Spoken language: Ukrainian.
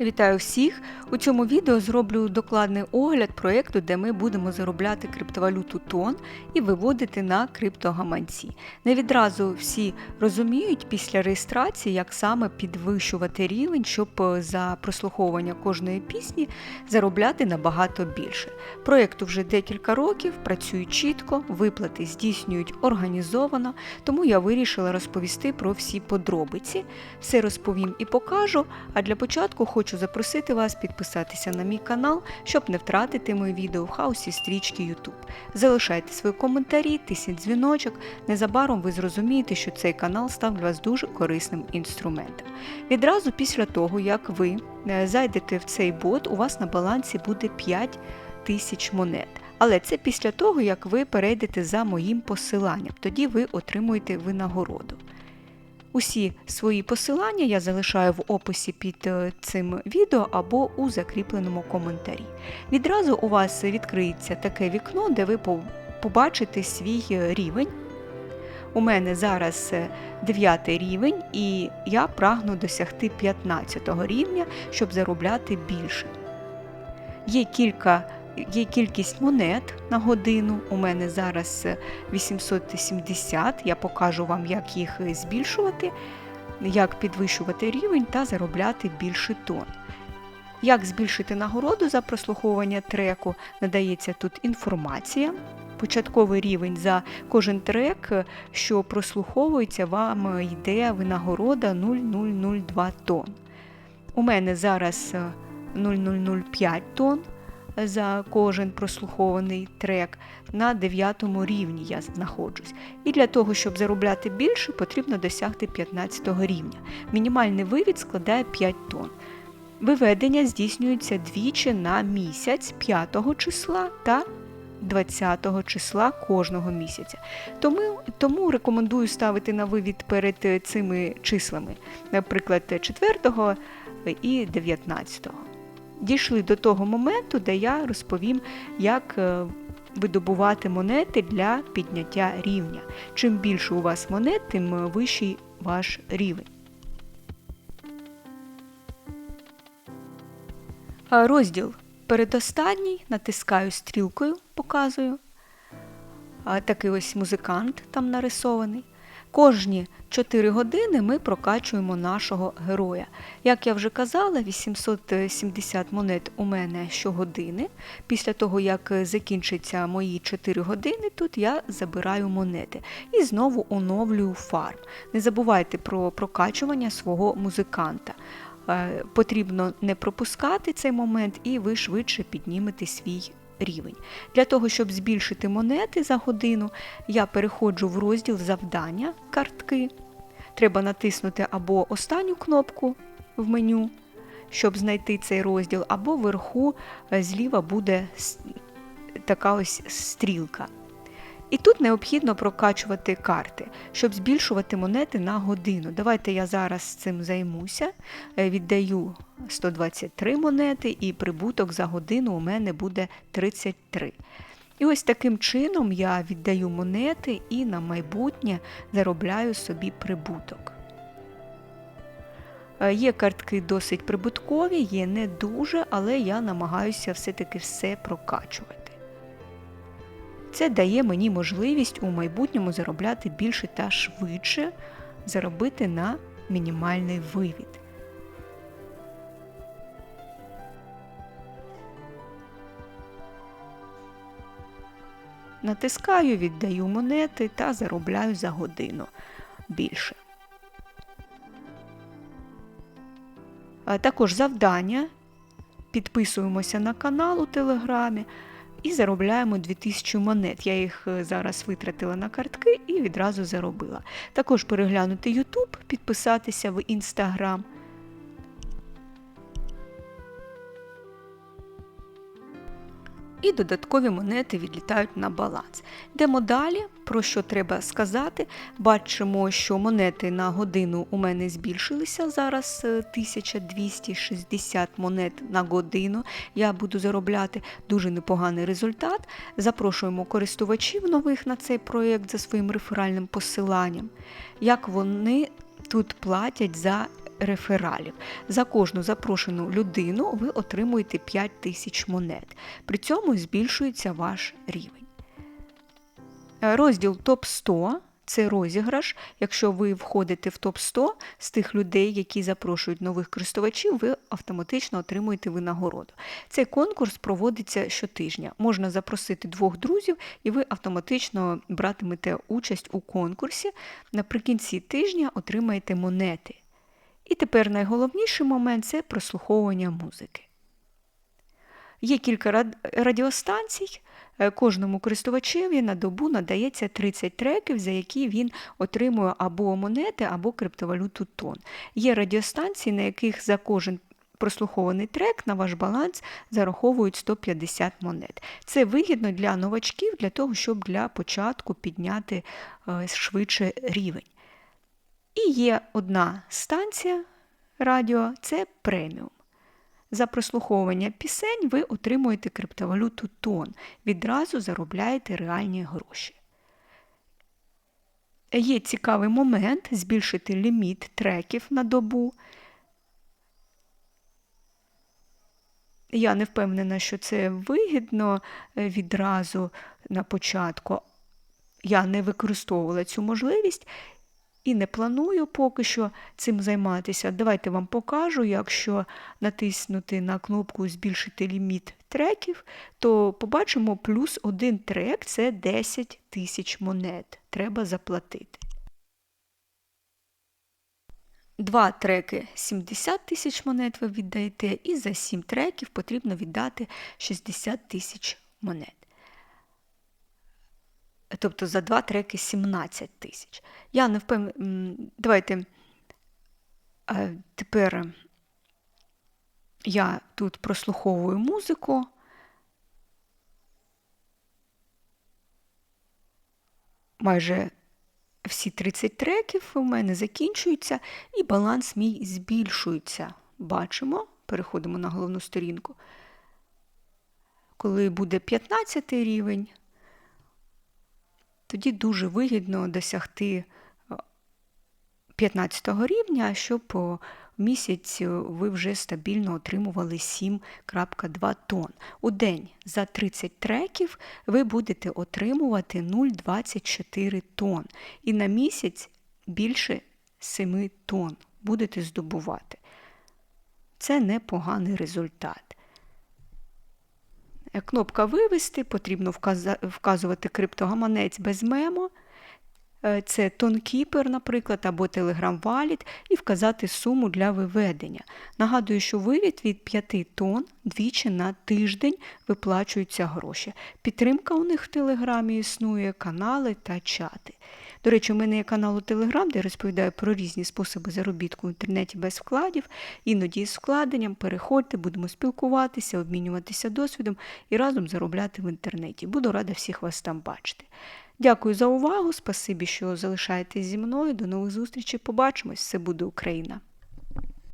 Вітаю всіх! У цьому відео зроблю докладний огляд проєкту, де ми будемо заробляти криптовалюту тон і виводити на криптогаманці. Не відразу всі розуміють після реєстрації, як саме підвищувати рівень, щоб е, за прослуховування кожної пісні заробляти набагато більше. Проєкту вже декілька років, працює чітко, виплати здійснюють організовано, тому я вирішила розповісти про всі подробиці. Все розповім і покажу. А для початку хочу запросити вас підписатися на мій канал, щоб не втратити мої відео в хаосі стрічки YouTube. Залишайте свої коментарі, тисніть дзвіночок. Незабаром ви зрозумієте, що цей канал став для вас дуже корисним інструментом. Відразу після того, як ви е, зайдете в цей бот, у вас на балансі буде 5 тисяч монет. Але це після того, як ви перейдете за моїм посиланням, тоді ви отримуєте винагороду. Усі свої посилання я залишаю в описі під е, цим відео або у закріпленому коментарі. Відразу у вас відкриється таке вікно, де ви побачите свій е, рівень. У мене зараз 9 рівень, і я прагну досягти 15 рівня, щоб заробляти більше. Є кілька Є кількість монет на годину. У мене зараз е, 870. Я покажу вам, як їх е, збільшувати, як підвищувати рівень та заробляти більше тон. Як збільшити нагороду за прослуховування треку, надається тут інформація. Початковий рівень за кожен трек, е, що прослуховується, вам е, йде винагорода 0,002 тонн. У мене зараз е, 0,005 тонн за кожен прослухований трек. На 9 рівні я знаходжусь. І для того, щоб заробляти більше, потрібно досягти 15 рівня. Мінімальний вивід складає 5 тонн. Виведення здійснюється двічі на місяць 5 числа та 20 числа кожного місяця. Тому, тому рекомендую ставити на вивід перед цими числами, наприклад, 4 і 19. Дійшли до того моменту, де я розповім, як е, видобувати монети для підняття рівня. Чим більше у вас монет, тим е, вищий ваш рівень. Розділ передостанній, натискаю стрілкою, показую. Такий ось музикант там нарисований. Кожні 4 години ми прокачуємо нашого героя. Як я вже казала, 870 монет у мене щогодини. Після того, як закінчаться мої 4 години, тут я забираю монети і знову оновлюю фарм. Не забувайте про прокачування свого музиканта. Е, Потрібно не пропускати цей момент, і ви швидше піднімете свій рівень. Для того, щоб збільшити монети за годину, я переходжу в розділ завдання картки. Треба натиснути або останню кнопку в меню, щоб знайти цей розділ, або вверху е, зліва буде така ось стрілка. І тут необхідно прокачувати карти, щоб збільшувати монети на годину. Давайте я зараз цим займуся. Е, Віддаю 123 монети, і прибуток за годину у мене буде 33. І ось таким чином я віддаю монети і на майбутнє заробляю собі прибуток. Е, Є картки досить прибуткові, є не дуже, але я намагаюся все-таки все прокачувати. Це дає мені можливість у майбутньому заробляти більше та швидше заробити на мінімальний вивід. Натискаю, віддаю монети та заробляю за годину більше. Також завдання. Підписуємося на канал у Телеграмі і заробляємо 2000 монет. Я їх е, зараз витратила на картки і відразу заробила. Також переглянути YouTube, підписатися в Instagram. І додаткові монети відлітають на баланс. Йдемо далі, про що треба сказати. Бачимо, що монети на годину у мене збільшилися. Зараз е, 1260 монет на годину. Я буду заробляти дуже непоганий результат. Запрошуємо користувачів нових на цей проєкт за своїм реферальним посиланням. Як вони тут платять за рефералів. За кожну запрошену людину ви отримуєте 5 тисяч монет. При цьому збільшується ваш рівень. Е, Розділ топ 100 це розіграш. Якщо ви входите в топ 100 з тих людей, які запрошують нових користувачів, ви автоматично отримуєте винагороду. Цей конкурс проводиться щотижня. Можна запросити двох друзів, і ви автоматично братимете участь у конкурсі. Наприкінці тижня отримаєте монети. І тепер найголовніший момент це прослуховування музики. Є кілька радіостанцій. Е, Кожному користувачеві на добу надається 30 треків, за які він отримує або монети, або криптовалюту тон. Є радіостанції, на яких за кожен прослухований трек на ваш баланс зараховують 150 монет. Це вигідно для новачків, для того, щоб для початку підняти е, швидше рівень. І є одна станція радіо це преміум. За прослуховування пісень ви отримуєте криптовалюту тон, відразу заробляєте реальні гроші. Є цікавий момент збільшити ліміт треків на добу. Я не впевнена, що це вигідно відразу на початку. Я не використовувала цю можливість і не планую поки що цим займатися. Давайте вам покажу, якщо натиснути на кнопку Збільшити ліміт треків, то побачимо плюс один трек це 10 тисяч монет. Треба заплатити. Два треки 70 тисяч монет ви віддаєте, і за 7 треків потрібно віддати 60 тисяч монет. Тобто за два треки 17 тисяч. Я не впевнена. Давайте е, тепер я тут прослуховую музику. Майже всі 30 треків у мене закінчуються, і баланс мій збільшується. Бачимо, переходимо на головну сторінку. Коли буде 15 рівень, тоді дуже вигідно досягти 15 рівня, щоб в місяць ви вже стабільно отримували 7.2 тонн. У день за 30 треків ви будете отримувати 0,24 тонн. І на місяць більше 7 тонн будете здобувати. Це непоганий результат. Кнопка Вивести, потрібно вказувати криптогаманець без мемо. Це TonKeeper, наприклад, або Telegram Wallet, і вказати суму для виведення. Нагадую, що вивід від 5 тонн двічі на тиждень виплачуються гроші. Підтримка у них в Телеграмі існує, канали та чати. До речі, у мене є канал у Телеграм, де я розповідаю про різні способи заробітку в інтернеті без вкладів, іноді з вкладенням. Переходьте, будемо спілкуватися, обмінюватися досвідом і разом заробляти в інтернеті. Буду рада всіх вас там бачити. Дякую за увагу, спасибі, що залишаєтесь зі мною. До нових зустрічей. Побачимось! Все буде Україна!